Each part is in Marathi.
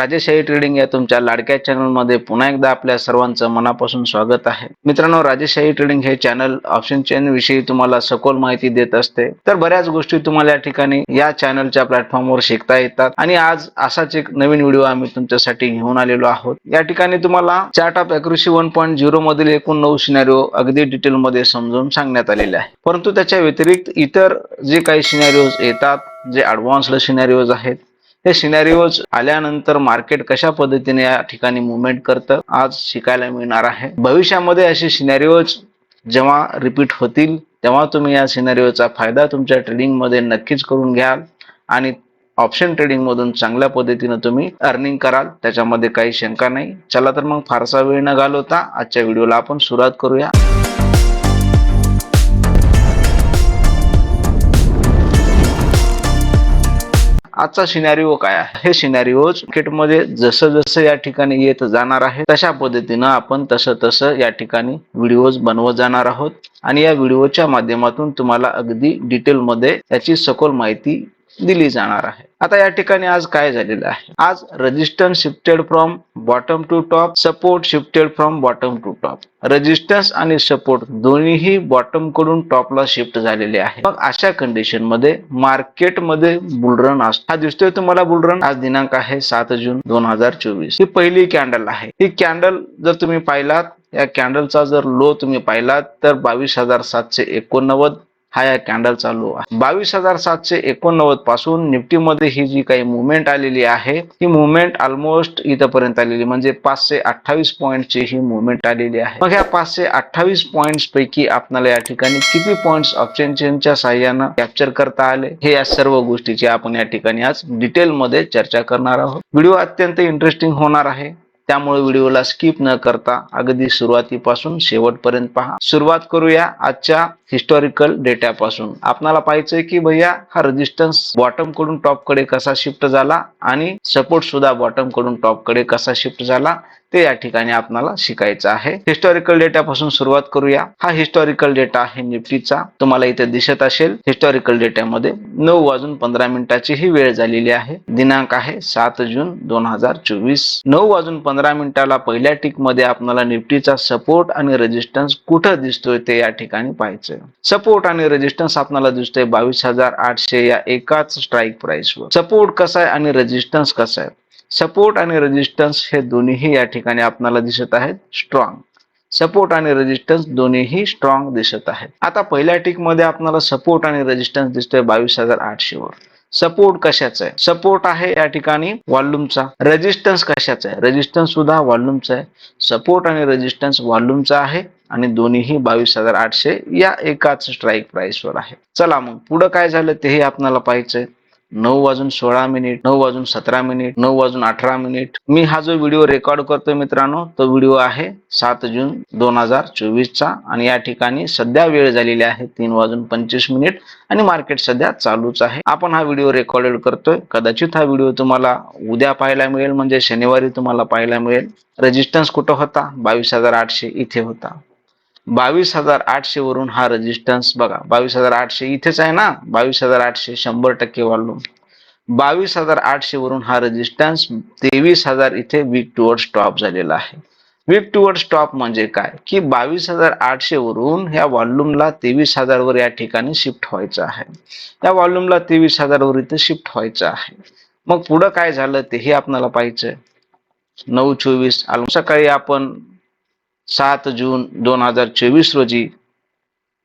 राजेशाही ट्रेडिंग या तुमच्या लाडक्या चॅनलमध्ये पुन्हा एकदा आपल्या सर्वांचं मनापासून स्वागत आहे. मित्रांनो राजेशाही ट्रेडिंग हे चॅनल ऑप्शन चेन विषयी तुम्हाला सखोल माहिती देत असते. तर बऱ्याच गोष्टी तुम्हाला या ठिकाणी या चॅनलच्या प्लॅटफॉर्मवर शिकता येतात. आणि आज असाच एक नवीन व्हिडिओ आम्ही तुमच्यासाठी घेऊन आलेलो आहोत. या ठिकाणी तुम्हाला chart of accuracy one point zero मधील एकूण नऊ सिनारिओ अगदी डिटेलमध्ये समजून सांगण्यात आलेले आहे. परंतु त्याच्या व्यतिरिक्त इतर जे काही सिनारिओज येतात जे ऍडव्हान्स्ड सिनारिओज आहेत हे सिनॅरिओज आल्यानंतर मार्केट कशा पद्धतीने या ठिकाणी मुवमेंट करतं आज शिकायला मिळणार आहे. भविष्यामध्ये असे सिनॅरिओज जेव्हा रिपीट होतील तेव्हा तुम्ही या सिनॅरिओचा फायदा तुमच्या ट्रेडिंगमध्ये नक्कीच करून घ्याल आणि ऑप्शन ट्रेडिंग मधून चांगल्या पद्धतीनं तुम्ही अर्निंग कराल त्याच्यामध्ये काही शंका नाही. चला तर मग फारसा वेळ न घालवता आजच्या व्हिडिओला आपण सुरुवात करूया. आजचा सिनॅरिओ काय आहे? हे सिनॅरिओज क्रिकेटमध्ये जसं जसं या ठिकाणी येत जाणार आहे तशा पद्धतीनं आपण तसं तसं या ठिकाणी व्हिडिओज बनवत जाणार आहोत. आणि या व्हिडिओच्या माध्यमातून तुम्हाला अगदी डिटेलमध्ये याची सखोल माहिती दिली जाणार आहे. आता या ठिकाणी आज काय झालेलं आहे? आज resistance shifted from bottom to top support shifted from bottom to top resistance आणि सपोर्ट दोन्हीही बॉटमकडून टॉपला शिफ्ट झालेले आहे. मग अशा कंडिशनमध्ये मार्केटमध्ये बुलरन असतो हा दिसतोय तुम्हाला बुलरन आज दिनांक आहे सात जून दोन हजार चोवीस. ही पहिली कॅन्डल आहे. ही कॅन्डल जर तुम्ही पाहिलात या कॅन्डलचा जर लो तुम्ही पाहिलात तर बावीस हजार सातशे एकोणनव्वद हा या कॅन्डल चालू आहे. बावीस हजार सातशे एकोणनव्वदपासून निफ्टीमध्ये ही जी काही मुवमेंट आलेली आहे ही मुवमेंट ऑलमोस्ट इथंपर्यंत आलेली म्हणजे पाचशे अठ्ठावीस पॉईंटची ही मुवमेंट आलेली आहे. मग ह्या पाचशे अठ्ठावीस पॉईंट्स पैकी आपल्याला या ठिकाणी किती पॉईंट्स ऑप्शनच्या सहाय्यानं कॅप्चर करता आले? हे या सर्व गोष्टीची आपण या ठिकाणी आज डिटेलमध्ये चर्चा करणार आहोत. व्हिडिओ अत्यंत इंटरेस्टिंग होणार आहे. त्यामुळे व्हिडिओला स्किप न करता अगदी सुरुवातीपासून शेवटपर्यंत पहा. सुरुवात करूया आजच्या हिस्टॉरिकल डेटापासून आपणाला पाहायचंय की भैया हा रेजिस्टन्स बॉटमकडून टॉपकडे कसा शिफ्ट झाला आणि सपोर्ट सुद्धा बॉटमकडून टॉपकडे कसा शिफ्ट झाला ते या ठिकाणी आपणाला शिकायचं आहे. हिस्टॉरिकल डेटापासून सुरुवात करूया. हा हिस्टॉरिकल डेटा आहे निफ्टीचा. तुम्हाला इथे दिसत असेल हिस्टॉरिकल डेटामध्ये नऊ वाजून पंधरा मिनिटाची ही वेळ झालेली आहे. दिनांक आहे सात जून दोन हजार चोवीस. नऊ वाजून पंधरा मिनिटाला पहिल्या टिकमध्ये आपल्याला निफ्टीचा सपोर्ट आणि रेजिस्टन्स कुठं दिसतोय ते या ठिकाणी पाहायचंय. सपोर्ट आणि रेजिस्टन्स आपणाला दिसतोय बावीस हजार आठशे या एकाच स्ट्राईक प्राइसवर सपोर्ट कसा आहे आणि रेजिस्टन्स कसा आहे? सपोर्ट आणि रेजिस्टन्स हे दोन्हीही या ठिकाणी आपणाला दिसत आहेत स्ट्रॉंग सपोर्ट आणि रेजिस्टन्स दोन्हीही स्ट्रॉंग दिसत आहेत. आता पहिल्या टिकमध्ये आपल्याला सपोर्ट आणि रेजिस्टन्स दिसतोय बावीस हजार आठशे वर. सपोर्ट कशाचा आहे? सपोर्ट आहे या ठिकाणी वॉल्यूमचा. रेजिस्टन्स कशाचा आहे? रेजिस्टन्स सुद्धा वॉल्यूमचा आहे. सपोर्ट आणि रेजिस्टन्स वॉल्यूमचा आहे. आणि दोन्हीही बावीस हजार आठशे या एकाच स्ट्राईक प्राइसवर आहे. चला मग पुढं काय झालं तेही आपल्याला पाहायचंय. नऊ वाजून सोळा मिनिट नऊ वाजून सतरा मिनिट नऊ वाजून अठरा मिनिट. मी हा जो व्हिडिओ रेकॉर्ड करतोय मित्रांनो तो व्हिडिओ आहे सात जून दोन हजार चोवीसचा आणि या ठिकाणी सध्या वेळ झालेली आहे तीन वाजून पंचवीस मिनिट आणि मार्केट सध्या चालूच आहे. आपण हा व्हिडिओ रेकॉर्डेड करतोय. कदाचित हा व्हिडिओ तुम्हाला उद्या पाहायला मिळेल म्हणजे शनिवारी तुम्हाला पाहायला मिळेल. रेजिस्टन्स कुठं होता? बावीस हजार आठशे इथे होता. बावीस हजार आठशे वरून हा रेजिस्टन्स बघा. बावीस हजार आठशे इथेच आहे ना? बावीस हजार आठशे शंभर टक्के वॉल्यूम बावीस हजार आठशे वरून हा रेजिस्टन्स तेवीस हजार इथे वीक टुवर्ड स्टॉप झालेला आहे. वीक टुवर्ड स्टॉप म्हणजे काय? की बावीस हजार आठशे वरून ह्या वॉल्यूमला तेवीस हजार वर या ठिकाणी शिफ्ट व्हायचं आहे. या वॉल्यूमला तेवीस हजार वर इथे शिफ्ट व्हायचं आहे. मग पुढं काय झालं? तेही आपल्याला पाहिजे नऊ चोवीस सकाळी आपण सात जून दोन हजार चोवीस रोजी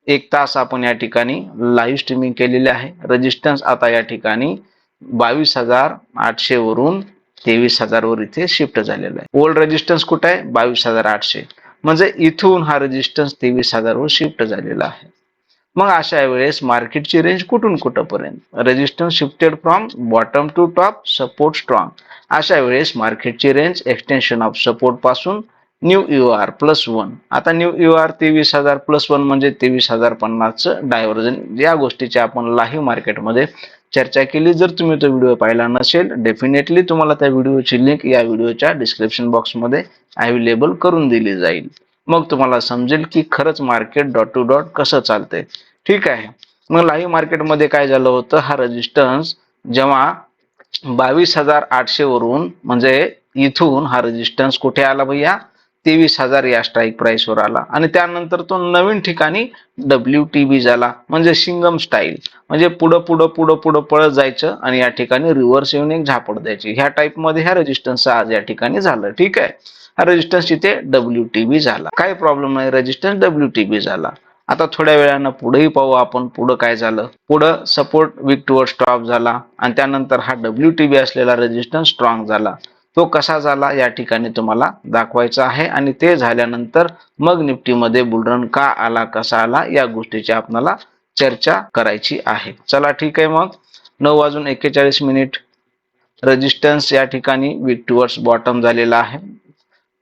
एक तास आपण या ठिकाणी लाईव्ह स्ट्रीमिंग केलेले आहे. रजिस्टन्स आता या ठिकाणी बावीस हजार आठशे वरून तेवीस हजार वर इथे शिफ्ट झालेला आहे. ओल्ड रेजिस्टन्स कुठं आहे? बावीस हजार आठशे. म्हणजे इथून हा रेजिस्टन्स तेवीस हजार वर शिफ्ट झालेला आहे. मग अशा वेळेस मार्केटची रेंज कुठून कुठंपर्यंत? Resistance shifted from bottom to top support strong अशा वेळेस मार्केटची range extension of सपोर्टपासून new U R plus one आता न्यू यू आर तेवीस हजार प्लस वन म्हणजे तेवीस हजार पन्नासचं डायव्हर्जन या गोष्टीची आपण लाईव्ह मार्केटमध्ये चर्चा केली. जर तुम्ही तो व्हिडिओ पाहिला नसेल डेफिनेटली तुम्हाला त्या व्हिडिओची लिंक या व्हिडिओच्या डिस्क्रिप्शन बॉक्समध्ये अवेलेबल करून दिली जाईल. मग तुम्हाला समजेल की खरंच मार्केट डॉट टू डॉट कसं चालतंय. ठीक आहे. मग लाईव्ह मार्केटमध्ये काय झालं होतं? हा रजिस्टन्स जेव्हा बावीस हजार आठशे वरून म्हणजे इथून हा रेजिस्टन्स कुठे आला भैया? तेवीस हजार या स्ट्राईक प्राइस वर आला. आणि त्यानंतर तो नवीन ठिकाणी डब्ल्यू टी बी झाला. म्हणजे सिंगम स्टाईल म्हणजे पुढं पुढं पुढं पुढं पळत जायचं आणि या ठिकाणी रिव्हर्स येऊन एक झापड द्यायची. ह्या टाईपमध्ये ह्या रेजिस्टन्स आज या ठिकाणी झालं. ठीक आहे? हा रेजिस्टन्स इथे डब्ल्यू टी बी झाला. काही प्रॉब्लेम नाही. रेजिस्टन्स डब्ल्यू टी बी झाला. आता थोड्या वेळानं पुढेही पाहू आपण पुढं काय झालं. पुढं सपोर्ट विक टुवर्ड स्टॉप झाला. आणि त्यानंतर हा डब्ल्यू टी बी असलेला रेजिस्टन्स स्ट्रॉंग झाला. तो कसा झाला या ठिकाणी तुम्हाला दाखवायचा आहे. आणि ते झाल्यानंतर मग निफ्टीमध्ये बुलरन का आला कसा आला या गोष्टीची आपल्याला चर्चा करायची आहे. चला ठीक आहे मग. नऊ वाजून एक्केचाळीस मिनिट. रेजिस्टन्स या ठिकाणी विक टुवर्ड्स बॉटम झालेला आहे.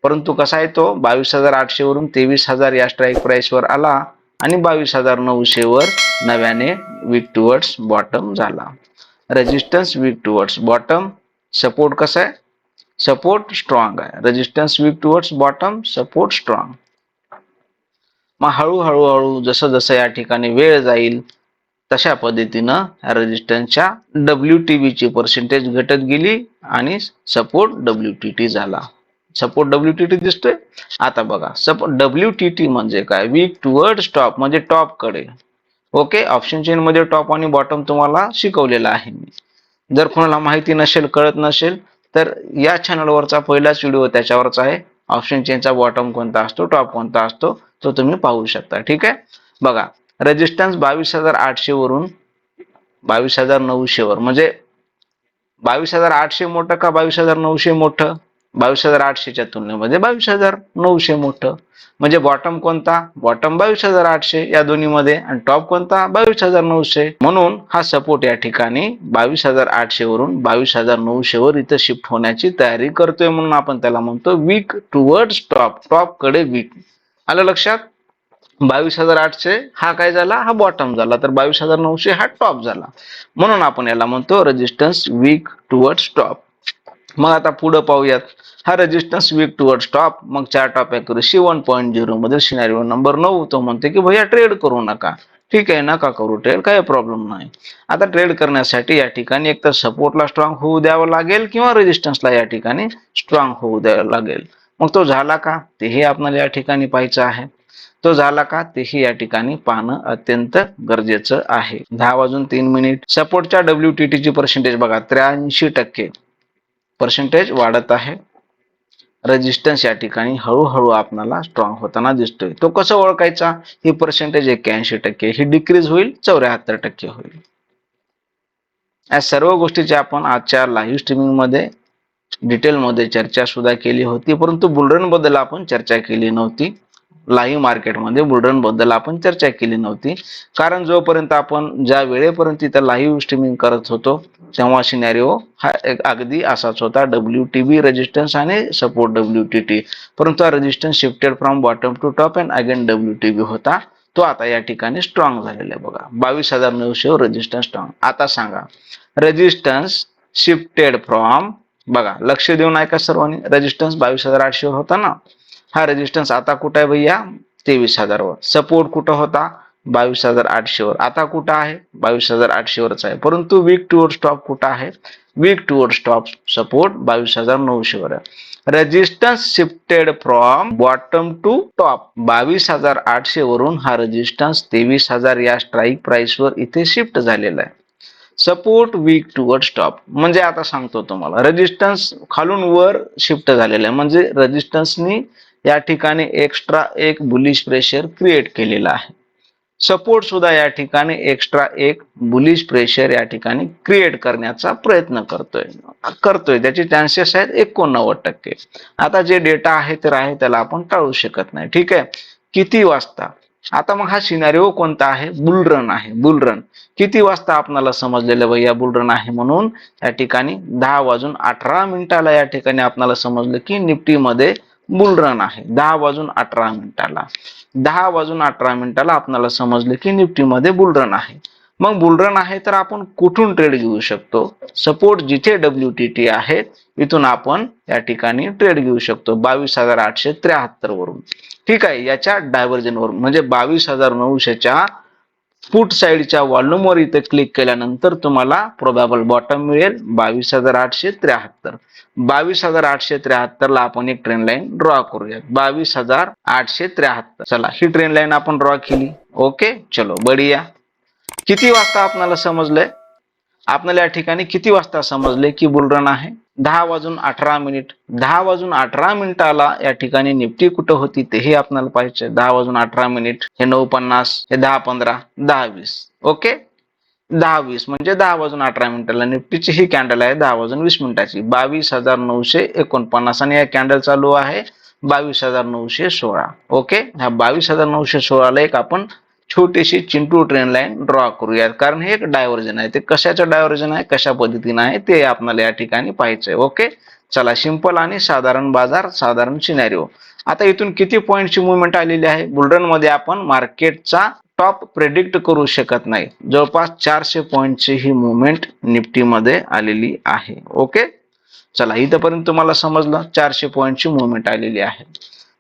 परंतु कसा आहे तो? बावीस हजार आठशे वरून तेवीस हजार या स्ट्राईक प्राइस वर आला. आणि बावीस हजार नऊशेवर नव्याने विक टुवर्ड्स बॉटम झाला. Resistance weak towards bottom support कसा आहे? सपोर्ट स्ट्रॉंग आहे. Resistance weak towards bottom support strong मग हळूहळू हळू जसं जसं या ठिकाणी वेळ जाईल तशा पद्धतीनं रेजिस्टन्सच्या डब्ल्यू टी बीची पर्सेंटेज घटत गेली आणि सपोर्ट डब्ल्यू टी टी झाला. सपोर्ट डब्ल्यू टी टी दिसतोय? आता बघा सपोर्ट डब्ल्यू टी टी म्हणजे काय? वीक टुवर्ड स्टॉप म्हणजे टॉपकडे. ओके ऑप्शन चेन मध्ये टॉप आणि बॉटम तुम्हाला शिकवलेला आहे. मी जर कोणाला माहिती नसेल कळत नसेल तर या चॅनलवरचा पहिलाच व्हिडिओ त्याच्यावरचा आहे. ऑप्शन चेनचा बॉटम कोणता असतो टॉप कोणता असतो तो तुम्ही पाहू शकता. ठीक आहे? बघा रेजिस्टन्स बावीस हजार आठशे वरून बावीस हजार नऊशे वर. म्हणजे बावीस हजार आठशे मोठं का बावीस हजार नऊशे मोठं? बावीस हजार आठशेच्या तुलनेमध्ये म्हणजे बावीस हजार नऊशे मोठं. म्हणजे बॉटम कोणता? बॉटम बावीस हजार आठशे या दोन्हीमध्ये. आणि टॉप कोणता? बावीस हजार नऊशे. म्हणून हा सपोर्ट या ठिकाणी बावीस हजार आठशे वरून बावीस हजार नऊशे वर इथं शिफ्ट होण्याची तयारी करतोय म्हणून आपण त्याला म्हणतो वीक टुवर्ड्स टॉप टॉपकडे वीक आलं लक्षात? बावीस हजार आठशे हा काय झाला? हा बॉटम झाला. तर बावीस हजार नऊशे हा टॉप झाला. म्हणून आपण याला म्हणतो रेजिस्टन्स वीक टुवर्ड्स टॉप मग आता पुढे पाहूयात. हा रेजिस्टन्स वीक टुवर्ड स्टॉप मग chart of accuracy one point zero मध्ये सिनारिओ नंबर नऊ तो म्हणते की भैया ट्रेड करू नका. ठीक आहे नका करू ट्रेड काही प्रॉब्लेम नाही. आता ट्रेड करण्यासाठी या ठिकाणी एक तर सपोर्टला स्ट्रॉंग होऊ द्यावं लागेल किंवा रेजिस्टन्सला या ठिकाणी स्ट्रॉंग होऊ द्यावं लागेल. मग तो झाला का? तेही आपल्याला या ठिकाणी पाहायचं आहे. तो झाला का? तेही या ठिकाणी पाहणं अत्यंत गरजेचं आहे. दहा वाजून तीन मिनिट सपोर्टच्या डब्ल्यू टी ची पर्सेंटेज बघा त्र्याऐंशी टक्के. पर्सेंटेज वाढत आहे. रेजिस्टन्स या ठिकाणी हळूहळू आपल्याला स्ट्रॉंग होताना दिसतोय. तो कसं ओळखायचा? ही पर्सेंटेज एक्क्याऐंशी टक्के. ही डिक्रीज होईल चौऱ्याहत्तर टक्के होईल. या सर्व गोष्टीची आपण आजच्या लाईव्ह स्ट्रीमिंगमध्ये डिटेलमध्ये चर्चा सुद्धा केली होती. परंतु बुलरनबद्दल आपण चर्चा केली नव्हती. लाईव्ह मार्केटमध्ये बुलडनबद्दल आपण चर्चा केली नव्हती. कारण जोपर्यंत आपण ज्या वेळेपर्यंत तिथं लाईव्ह स्ट्रीमिंग करत होतो तेव्हा सिनॅरिओ हा एक अगदी असाच होता. डब्ल्यू टी बी रेजिस्टन्स आणि सपोर्ट डब्ल्यू टी टी परंतु हा resistance shifted from bottom to top and again W T B होता. तो आता या ठिकाणी स्ट्रॉंग झालेला आहे बघा. बावीस हजार नऊशे रेजिस्टन्स स्ट्रॉंग आता सांगा. रेजिस्टन्स शिफ्टेड फ्रॉम बघा लक्ष देऊन ऐका सर्वांनी. रेजिस्टन्स बावीस हजार आठशे होता ना? हा रेजिस्टन्स आता कुठं आहे भैया? तेवीस हजारवर. सपोर्ट कुठं होता? बावीस हजार आठशेवर. आता कुठं आहे? बावीस हजार आठशेवरच आहे. परंतु वीक टूवर स्टॉप कुठं आहे? वीक टूवर स्टॉप सपोर्ट बावीस हजार नऊशेवर आहे. Resistance shifted from bottom to top बावीस हजार आठशे वरून हा रेजिस्टन्स तेवीस हजार या स्ट्राईक प्राइसवर इथे शिफ्ट झालेला आहे. सपोर्ट वीक टुवर्ड स्टॉप म्हणजे आता सांगतो तुम्हाला रेजिस्टन्स खालून वर शिफ्ट झालेला आहे. म्हणजे रेजिस्टन्सनी या ठिकाणी एक्स्ट्रा एक बुलिश प्रेशर क्रिएट केलेला आहे. सपोर्ट सुद्धा या ठिकाणी एक्स्ट्रा एक बुलिश प्रेशर या ठिकाणी क्रिएट करण्याचा प्रयत्न करतोय. करतोय. त्याचे चान्सेस आहेत एकोणनव्वद टक्के. आता जे डेटा आहे तर आहे त्याला आपण टाळू शकत नाही. ठीक आहे? किती वाजता? आता मग हा सिनारिओ कोणता आहे? बुलरन आहे. बुलरन किती वाजता आपणाला समजलेलं भैया बुलरन आहे म्हणून? या ठिकाणी दहा वाजून अठरा मिनिटाला या ठिकाणी आपणाला समजलं की निफ्टीमध्ये बुलरन आहे. दहा वाजून अठरा मिनिटाला. दहा वाजून अठरा मिनिटाला आपल्याला समजलं की निफ्टीमध्ये बुलरन आहे. मग बुलरन आहे तर आपण कुठून ट्रेड घेऊ शकतो? सपोर्ट जिथे डब्ल्यू टी टी आहे इथून आपण या ठिकाणी ट्रेड घेऊ शकतो. बावीस हजार आठशे त्र्याहत्तर वरून. ठीक आहे याच्या डायव्हर्जन वरून. म्हणजे बावीस हजार नऊशेच्या फूट साईडच्या वॉल्यूमवर इथे क्लिक केल्यानंतर तुम्हाला प्रोबॅबल बॉटम मिळेल. बावीस हजार आठशे त्र्याहत्तर. बावीस हजार आठशे त्र्याहत्तर ला आपण एक ट्रेन लाईन ड्रॉ करूयात. बावीस हजार आठशे त्र्याहत्तर. चला ही ट्रेन लाईन आपण ड्रॉ केली. ओके चलो बढिया. किती वाजता आपल्याला समजलंय? आपल्याला या ठिकाणी किती वाजता समजले की बुलरन आहे? दहा वाजून अठरा मिनिट. दहा वाजून अठरा मिनिटाला या ठिकाणी निफ्टी कुठं होती तेही आपल्याला पाहिजे दहा वाजून अठरा मिनिट हे नऊ पन्नास हे दहा पंधरा दहा वीस. ओके? दहा वीस म्हणजे दहा वाजून अठरा मिनिटाला निफ्टीची ही कॅन्डल आहे दहा वाजून वीस मिनिटाची. बावीस हजार नऊशे एकोणपन्नास आणि या कॅन्डल चालू आहे बावीस हजार नऊशे सोळा. ओके? ह्या बावीस हजार नऊशे सोळाला एक आपण छोटीशी चिंटू ट्रेन लाईन ड्रॉ करूयात कारण हे एक डायव्हर्जन आहे. ते कशाचं डायव्हर्जन आहे? कशा पद्धतीनं आहे? ते आपल्याला या ठिकाणी पाहायचंय. ओके चला सिंपल आणि साधारण बाजार साधारण सिनॅरिओ आता इथून किती पॉईंटची मुवमेंट आलेली आहे? बुलरनमध्ये आपण मार्केटचा टॉप प्रेडिक्ट करू शकत नाही. जवळपास चारशे पॉईंटची ही मुवमेंट निफ्टीमध्ये आलेली आहे. ओके चला इथपर्यंत तुम्हाला समजलं. चारशे पॉईंटची मुवमेंट आलेली आहे.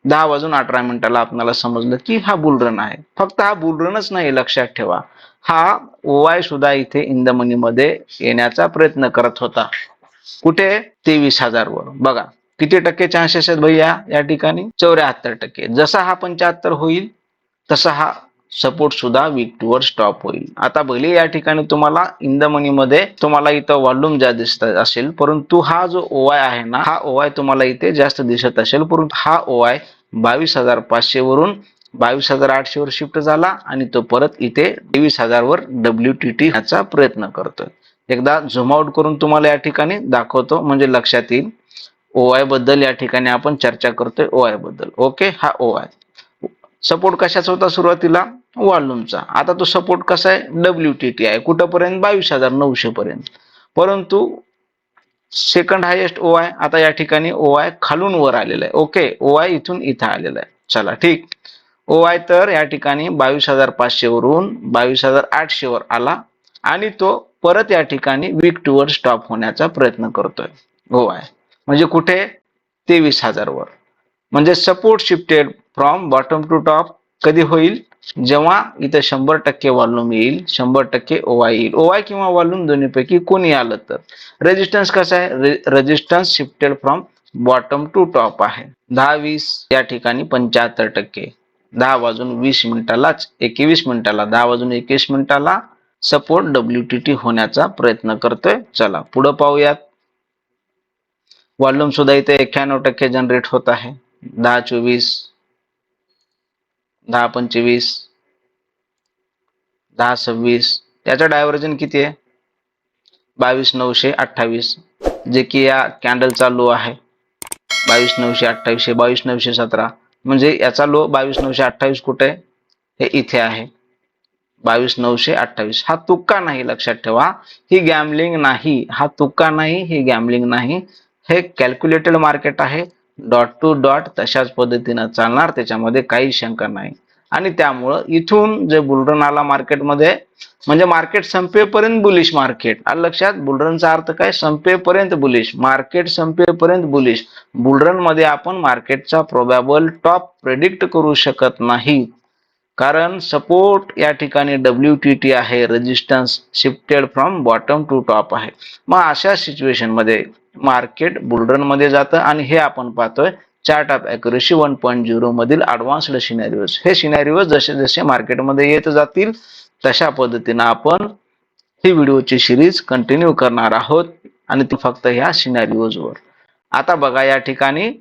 दहा वाजून अठरा मिनिटाला आपल्याला समजलं की हा बुलरन आहे. फक्त हा बुलरनच नाही लक्षात ठेवा. हा ओवाय सुद्धा इथे इंदमनी मध्ये येण्याचा प्रयत्न करत होता. कुठे? तेवीस हजार वर. बघा किती टक्के चान्सेस आहेत भैया या ठिकाणी? चौऱ्याहत्तर टक्के. जसा हा पंच्याहत्तर होईल तसा हा सपोर्ट सुद्धा वीक टूवर स्टॉप होईल. आता भले या ठिकाणी तुम्हाला इंदमनी मध्ये तुम्हाला इथं वॉल्यूम ज्या दिसत असेल परंतु हा जो ओवाय आहे ना हा ओवाय तुम्हाला इथे जास्त दिसत असेल परंतु हा ओवाय बावीस हजार पाचशे वरून बावीस हजार आठशे वर शिफ्ट झाला आणि तो परत इथे तेवीस हजार वर डब्ल्यू टी टी ह्याचा प्रयत्न करतोय. एकदा झूम आउट करून तुम्हाला या ठिकाणी दाखवतो म्हणजे लक्षात येईल. ओ आयबद्दल या ठिकाणी आपण चर्चा करतोय ओ आयबद्दल. ओके हा ओ आय सपोर्ट कशाचा होता सुरुवातीला? वॉल्यूमचा आता तो सपोर्ट कसा आहे? डब्ल्यू टी टी आहे. कुठंपर्यंत? बावीस हजार नऊशे पर्यंत. परंतु सेकंड हायेस्ट ओ आय आता या ठिकाणी ओ आय खालून वर आलेला आहे. ओके ओ आय इथून इथं आलेला आहे. चला ठीक. ओ आय तर या ठिकाणी बावीस हजार पाचशे वरून बावीस हजार आठशे वर आला आणि तो परत या ठिकाणी वीक टू वर स्टॉप होण्याचा प्रयत्न करतोय. ओ आय म्हणजे कुठे? तेवीस हजार वर. म्हणजे support shifted from bottom to top कधी होईल? जेव्हा इथे शंभर टक्के वॉल्यूम येईल शंभर टक्के ओवाय येईल. ओवाय किंवा वॉल्यूम दोन्हीपैकी कोणी आलं तर? रेजिस्टन्स कसं आहे? Resistance shifted from bottom to top आहे. दहा वीस या ठिकाणी पंच्याहत्तर टक्के. दहा वाजून वीस मिनिटालाच एकवीस मिनिटाला दहा वाजून एकवीस मिनिटाला सपोर्ट डब्ल्यू टी टी होण्याचा प्रयत्न करतोय. चला पुढे पाहूयात. वॉल्यूम सुद्धा इथे एक्क्याण्णव टक्के जनरेट होत आहे. दहा चोवीस दहा पंचवीस दहा सव्वीस. त्याचं डायव्हर्जन किती आहे? बावीस नऊशे अठ्ठावीस. जे की या कॅन्डल चालू आहे. बावीस नऊशे अठ्ठावीसशे बावीस नऊशे सतरा. म्हणजे याचा लो बावीस नऊशे अठ्ठावीस कुठे? हे इथे आहे. बावीस नऊशे अठ्ठावीस. हा तुक्का नाही लक्षात ठेवा. ही गॅमलिंग नाही. हा तुक्का नाही ही गॅमलिंग नाही. हे कॅल्क्युलेटेड मार्केट आहे. डॉट टू डॉट तशाच पद्धतीनं चालणार त्याच्यामध्ये काही शंका नाही. आणि त्यामुळं इथून जे बुलरन आला मार्केटमध्ये म्हणजे मार्केट संपेपर्यंत बुलिश मार्केट आलं लक्षात बुलरनचा अर्थ काय? संपेपर्यंत बुलिश मार्केट संपेपर्यंत बुलिश बुलरनमध्ये आपण मार्केटचा प्रोबॅबल टॉप प्रेडिक्ट करू शकत नाही. कारण सपोर्ट या ठिकाणी डब्ल्यू टी टी आहे resistance shifted from bottom to top आहे. मग अशा सिच्युएशनमध्ये मार्केट बुलडनमध्ये जातं आणि हे आपण पाहतोय chart of accuracy one point zero मधील अडव्हान्स्ड सिनॅरिओज हे सिनॅरिओज जसे जसे मार्केटमध्ये येत जातील तशा पद्धतीनं आपण ही व्हिडिओची सिरीज कंटिन्यू करणार आहोत आणि ती फक्त ह्या सिनॅरिओजवर आता बघा या ठिकाणी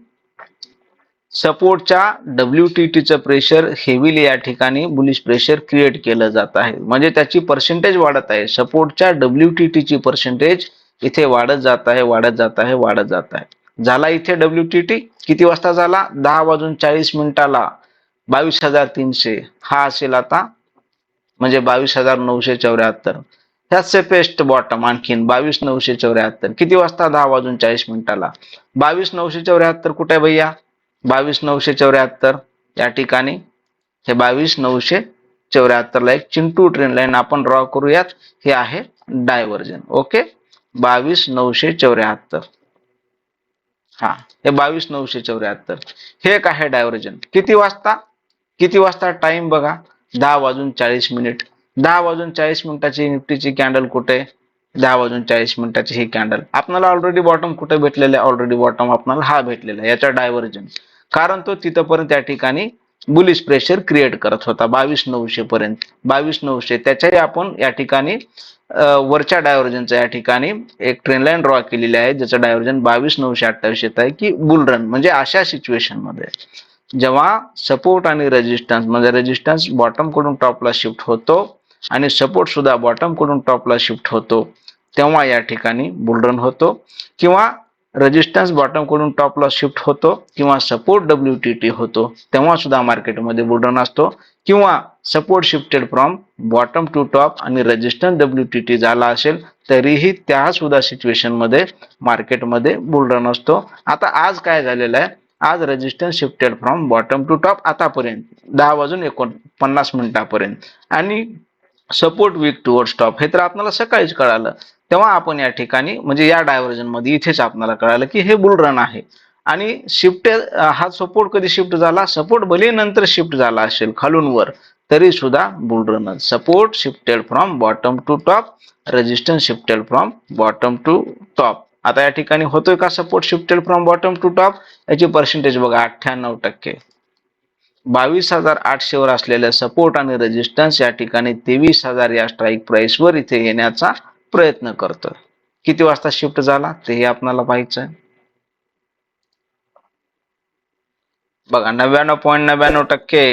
सपोर्टच्या डब्ल्यू टी टीचं प्रेशर हेवीली या ठिकाणी बुलिश प्रेशर क्रिएट केलं जात आहे. म्हणजे त्याची पर्सेंटेज वाढत आहे. सपोर्टच्या डब्ल्यू टी टीची पर्सेंटेज इथे वाढत जात आहे वाढत जात आहे वाढत जात आहे. झाला इथे डब्ल्यू टी टी किती वाजता झाला? दहा वाजून चाळीस मिनिटाला. बावीस हजार तीनशे. हा असेल आता म्हणजे बावीस हजार नऊशे चौऱ्याहत्तर. ह्याच सेपेस्ट बॉटम आणखीन बावीस नऊशे चौऱ्याहत्तर. किती वाजता? दहा वाजून चाळीस मिनिटाला. बावीस नऊशे चौऱ्याहत्तर कुठे भैया? बावीस नऊशे चौऱ्याहत्तर. या ठिकाणी हे बावीस नऊशे चौऱ्याहत्तरला एक चिंटू ट्रेन लाईन आपण ड्रॉ करूयात. हे आहे डायव्हर्जन ओके बावीस नऊशे चौऱ्याहत्तर. हा हे बावीस नऊशे चौऱ्याहत्तर. हे एक आहे डायव्हर्जन किती वाजता? किती वाजता टाइम बघा? दहा वाजून चाळीस मिनिट दहा वाजून चाळीस मिनिटाची निफ्टीची कॅन्डल कुठे? दहा वाजून चाळीस मिनिटाची ही कॅन्डल आपल्याला ऑलरेडी बॉटम कुठे भेटलेलं आहे? ऑलरेडी बॉटम आपल्याला हा भेटलेला आहे. याचा डायव्हर्जन कारण तो तिथपर्यंत त्या ठिकाणी बुलिश प्रेशर क्रिएट करत होता. बावीस नऊशे पर्यंत. बावीस नऊशे. त्याच्याही आपण या ठिकाणी वरच्या डायव्हर्जनच्या या ठिकाणी एक ट्रेन लाईन ड्रॉ केलेली आहे ज्याचं डायव्हर्जन बावीस नऊशे अठ्ठावीस येत आहे की बुल रन म्हणजे अशा सिच्युएशनमध्ये. जेव्हा सपोर्ट आणि रेजिस्टन्स म्हणजे रेजिस्टन्स बॉटमकडून टॉपला शिफ्ट होतो आणि सपोर्ट सुद्धा बॉटमकडून टॉपला शिफ्ट होतो तेव्हा या ठिकाणी बुलरन होतो. किंवा रेजिस्टन्स बॉटमकडून टॉप टॉपला शिफ्ट होतो किंवा सपोर्ट डब्ल्यू टी टी होतो तेव्हा सुद्धा मार्केटमध्ये बुलरन असतो किंवा support shifted from bottom to top आणि रेजिस्टन्स डब्ल्यू टी टी झाला असेल तरीही त्या सुद्धा सिच्युएशनमध्ये मार्केटमध्ये बुलरन असतो. आता आज काय झालेलं आहे? आज resistance shifted from bottom to top आतापर्यंत दहा वाजून एकोण पन्नास मिनिटापर्यंत. आणि सपोर्ट वीक टुवर्ड टॉप हे तर आपल्याला सकाळीच कळालं. तेव्हा आपण या ठिकाणी म्हणजे या डायव्हर्जनमध्ये इथेच आपल्याला कळालं की हे बुल रन आहे. आणि शिफ्ट हा सपोर्ट कधी शिफ्ट झाला? सपोर्ट भले नंतर शिफ्ट झाला असेल खालून वर तरी सुद्धा bull run support shifted from bottom to top resistance shifted from bottom to top आता या ठिकाणी होतोय का support shifted from bottom to top याची पर्सेंटेज बघा अठ्ठ्याण्णव टक्के. बावीस हजार आठशेवर असलेल्या सपोर्ट आणि रेजिस्टन्स या ठिकाणी तेवीस हजार या स्ट्राईक प्राईसवर इथे येण्याचा प्रयत्न करतोय. किती वाजता शिफ्ट झाला? तेही आपल्याला पाहायचं आहे. बघा नव्याण्णव पॉईंट नव्याण्णव टक्के.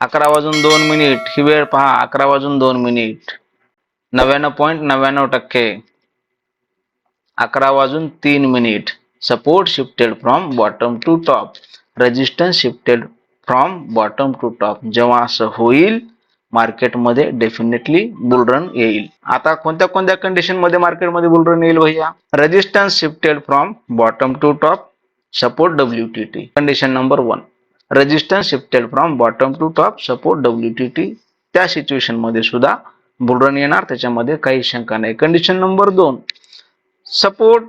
अकरा वाजून दोन मिनिट. ही वेळ पहा अकरा वाजून दोन मिनिट. नव्याण्णव पॉईंट नव्याण्णव टक्के. अकरा वाजून तीन minute. Support shifted from bottom to top resistance shifted from bottom to top जेव्हा असं होईल मार्केटमध्ये डेफिनेटली बुलरन येईल. आता कोणत्या कोणत्या कंडिशनमध्ये मार्केटमध्ये बुलरन येईल भैया? Resistance shifted from bottom to top support W T T condition number one resistance shifted from bottom to top support W T T त्या सिच्युएशनमध्ये सुद्धा बुलरन येणार त्याच्यामध्ये काही शंका नाही. कंडिशन नंबर दोन. Support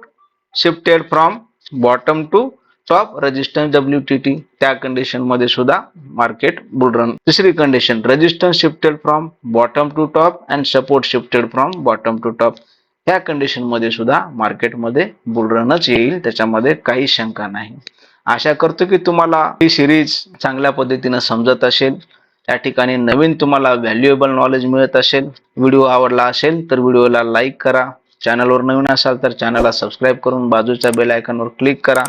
shifted from bottom to top resistance W T T त्या कंडिशनमध्ये सुद्धा मार्केट बुलरन तिसरी condition resistance shifted from bottom to top and support shifted from bottom to top ह्या कंडिशनमध्ये सुद्धा मार्केटमध्ये बुलरनच येईल त्याच्यामध्ये काही शंका नाही. आशा करतो की तुम्हाला ही सिरीज चांगल्या पद्धतीनं समजत असेल. त्या ठिकाणी नवीन तुम्हाला व्हॅल्युएबल नॉलेज मिळत असेल व्हिडिओ आवडला असेल तर व्हिडिओला लाईक करा. चॅनलवर नवीन असाल तर चॅनलला सबस्क्राईब करून बाजूच्या बेल आयकॉनवर क्लिक करा.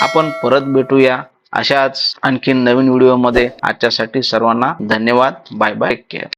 आपण परत भेटूया अशाच आणखी नवीन व्हिडिओमध्ये. आजच्यासाठी सर्वांना धन्यवाद. Bye bye. केअर